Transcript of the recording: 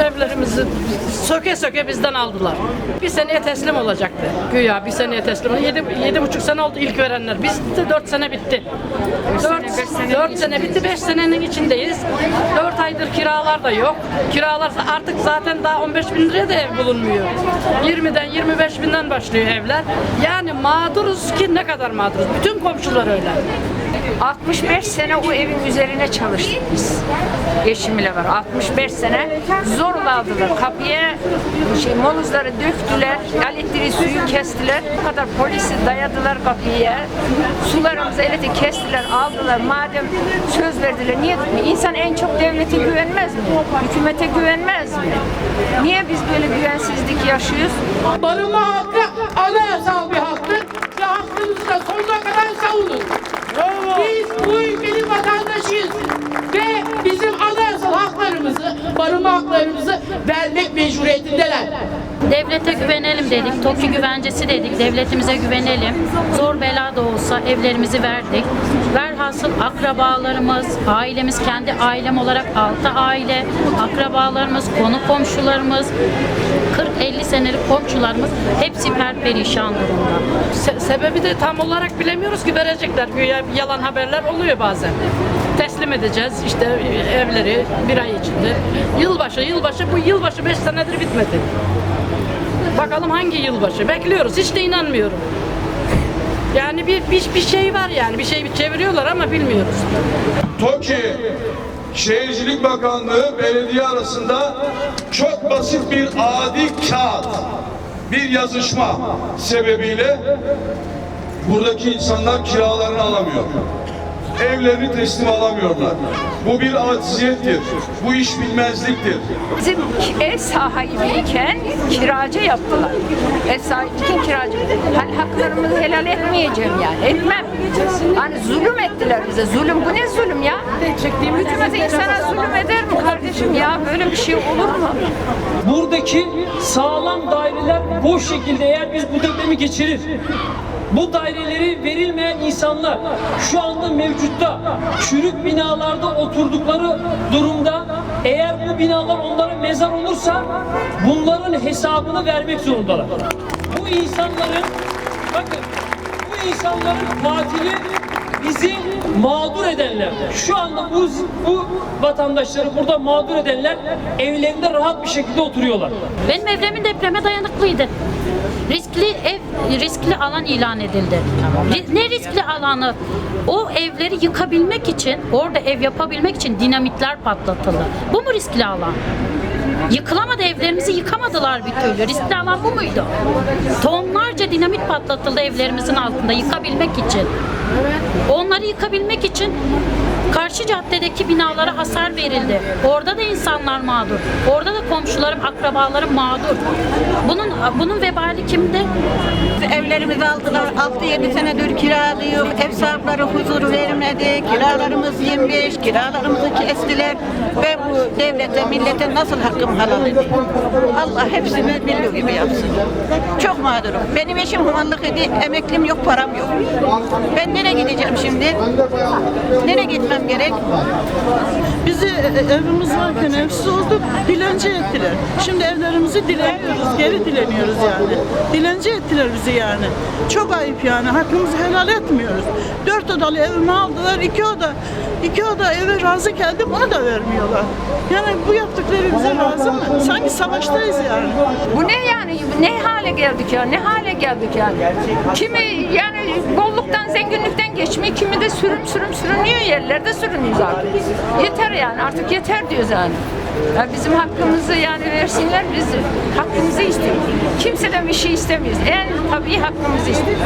evlerimizi söke söke bizden aldılar. Bir seneye teslim olacaktı. Güya bir seneye teslim. Yedi, yedi buçuk sene oldu ilk verenler. Biz de dört sene bitti. Dört, dört sene bitti, beş senenin içindeyiz. Dört aydır kiralar da yok. Kiralar artık zaten daha 15 bin liraya da ev bulunmuyor. 20'den 25 binden başlıyor evler. Yani mağduruz ki ne kadar mağduruz. Bütün komşular öyle. 65 sene o evin üzerine çalıştık biz. Eşimle var. 65 sene zor aldılar. Kapıya şey moluzları döktüler. Elektriği suyu kestiler. Bu kadar polisi dayadılar kapıya. Sularımızı elektriği kestiler, aldılar. Madem söz verdiler niye tutmuyor? İnsan en çok devlete güvenmez mi? Hükümete güvenmez mi? Niye biz böyle güvensizlik yaşıyoruz? Barınma hakkı anayasal bir haktır haklarımızı vermek mecburiyetindeler. Devlete güvenelim dedik, TOKİ güvencesi dedik, devletimize güvenelim. Zor bela da olsa evlerimizi verdik. Velhasıl akrabalarımız, ailemiz, kendi ailem olarak altı aile, akrabalarımız, konu komşularımız, 40-50 senelik komşularımız hepsi perperişan durumda. Se- sebebi de tam olarak bilemiyoruz ki verecekler. Güya yalan haberler oluyor bazen. Teslim edeceğiz işte evleri bir ay içinde. Yılbaşı, yılbaşı bu yılbaşı 5 senedir bitmedi. Bakalım hangi yılbaşı? Bekliyoruz. Hiç de inanmıyorum. Yani bir, bir, bir şey var yani. Bir şey çeviriyorlar ama bilmiyoruz. TOKİ Şehircilik Bakanlığı belediye arasında çok basit bir adi kağıt, bir yazışma sebebiyle buradaki insanlar kiralarını alamıyor. Evlerini teslim alamıyorlar. Bu bir acziyettir. Bu iş bilmezliktir. Bizim ev sahibiyken kiracı yaptılar. Ev sahibiyken kiracı. Hani haklarımızı helal etmeyeceğim yani. Etmem. Hani zulüm ettiler bize. Zulüm bu ne zulüm ya? Hükümet insana zulüm eder mi kardeşim ya? Böyle bir şey olur mu? buradaki sağlam daireler boş şekilde eğer biz bu depremi geçirir bu daireleri verilmeyen insanlar şu anda mevcutta çürük binalarda oturdukları durumda eğer bu binalar onlara mezar olursa bunların hesabını vermek zorundalar. Bu insanların bakın bu insanların katili bizi mağdur edenler, şu anda bu, bu vatandaşları burada mağdur edenler evlerinde rahat bir şekilde oturuyorlar. Benim evremin depreme dayanıklıydı. Riskli ev, riskli alan ilan edildi. Ne riskli alanı? O evleri yıkabilmek için, orada ev yapabilmek için dinamitler patlatıldı. Bu mu riskli alan? Yıkılamadı evlerimizi yıkamadılar bir türlü. Riskli alan bu muydu? Tonlarca dinamit patlatıldı evlerimizin altında yıkabilmek için. Onları yıkabilmek için karşı caddedeki binalara hasar verildi. Orada da insanlar mağdur. Orada da komşularım, akrabalarım mağdur. Bunun bunun vebali kimde? Evlerimizi aldılar. 6-7 senedir kiralıyor. Ev sahipleri huzur vermedi. Kiralarımız 25. Kiralarımızı kestiler. Ve bu devlete, millete nasıl hakkım halal edeyim? Allah hepsini bildiği gibi yapsın. Çok mağdurum. Benim eşim humanlık idi. Emeklim yok, param yok. Ben nereye gideceğim şimdi? Nereye gitmem gerek? Bizi e, evimiz varken evsiz olduk, dilenci ettiler. Şimdi evlerimizi dileniyoruz, geri dileniyoruz yani. Dilenci ettiler bizi yani. Çok ayıp yani, hakkımızı helal etmiyoruz. Dört odalı evimi aldılar, iki oda, iki oda eve razı geldim, onu da vermiyorlar. Yani bu yaptıkları bize razı mı? Sanki savaştayız yani. Bu ne yani? Ne hale geldik ya? Ne hale geldik yani? Kimi yani bolluktan, zenginlikten geçmiyor. Kimi de sürüm sürüm sürünüyor yerlerde sürünüyoruz artık. Yeter yani artık yeter diyoruz yani. Ya bizim hakkımızı yani versinler biz hakkımızı istiyoruz. Kimseden bir şey istemiyoruz. En tabii hakkımızı istiyoruz.